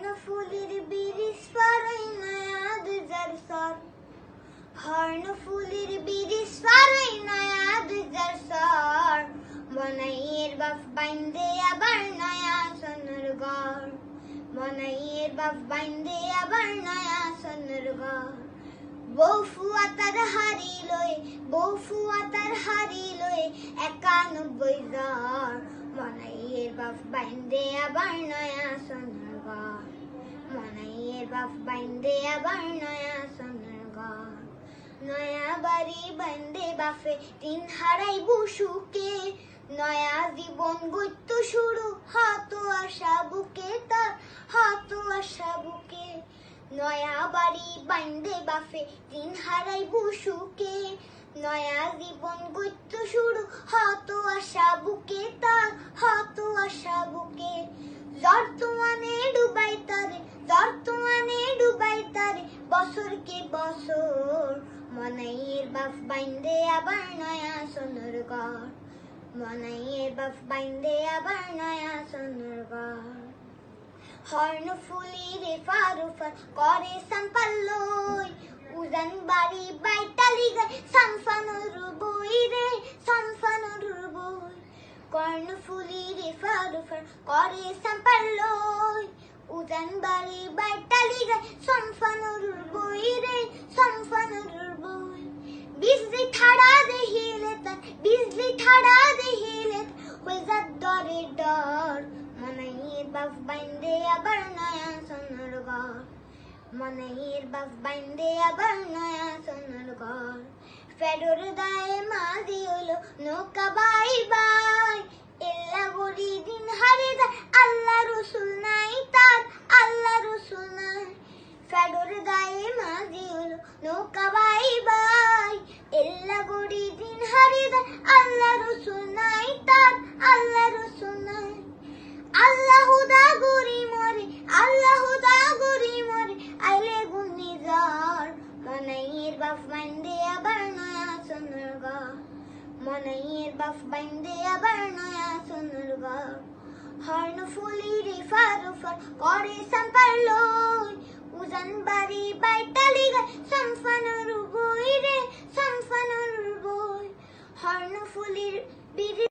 ফুলের বিরিশ পারই নয়াদ যার সর হর্ণ ফুলের বিরিশ পারই নয়াদ যার সর বনাইয়ের বাপ বাইন্দে আবার নয়া সোনার ঘর। বনাইয়ের বাপ বাইন্দে আবার নয়া সোনার ঘর। বউ ফুয়া তার হারি লয়, বউ ফুয়া তার হারি লয় একানব্বই জ্বর মনাইয়ের বাপ বাইন্দে আবার নয়া সোনার ঘর মনাইয়ের বাপ বাইন্দে আবার নয়া সোনার ঘর নয়া বাড়ি বাইন্দে বাফে, তিন হারাই বুসুকে। নয়া জীবন গইত শুরু, হাত আশা বুকে তার, হাত আশা বুকে। নয়া বাড়ি বাইন্দে বাফে, তিন হারাই বুসুকে। নয়া জীবন গইত শুরু। হাত আশা বুকে তার, হাত আশা বুকে। জর্তমানে ডুবাই তারে জর্তমানে ডুবাই তারে। বছর কে বছর, মনাইয়ের বাপ বাইন্দে আবার নয়া সোনার ঘর। মনাইয়ের বাপ বাইন্দে আবার নয়া সোনার ঘর। হর্ণ ফুলি রে ফারুফার করে সাম্পাল্লই উজান বাড়ি বাইতালি গায় সামফানোর বই রে সামফানোর বই কর্ণ ফুলি রে ফারুফার করে সাম্পাল্লই উজান বাড়ি বাইতালি গায় সামফানোর বই রে সামফানোর বই বিজলি ঠাড়া দেহিলে তার বিজলি ঠাড়া দেহিলে হয়ে যা ডরে ডর মনাইয়ের বাপ বাইন্দে মনাইয়ের বাপ বাইন্দে আবার নয়া সোনার ঘর। ফেডর দায়ে মাঝি হলো নৌকা বাই বাই। এল্লা বড়ি দিন হারে যায় আল্লাহ রসুল নাই তার আল্লাহ রসুল নাই। ফেডর নৌকা বাই বাই। এল্লা বড়ি দিন হারে বাপ বাইন্দে আবার নয়া সোনার ঘর মনাইয়ের বাফ বাইন্দে আবার নয়া সোনার ঘর হর্ণ ফুলি রে ফারুফার করে সাম্পার লই। উজান বাড়ি বাইতালি গায় সামফানোর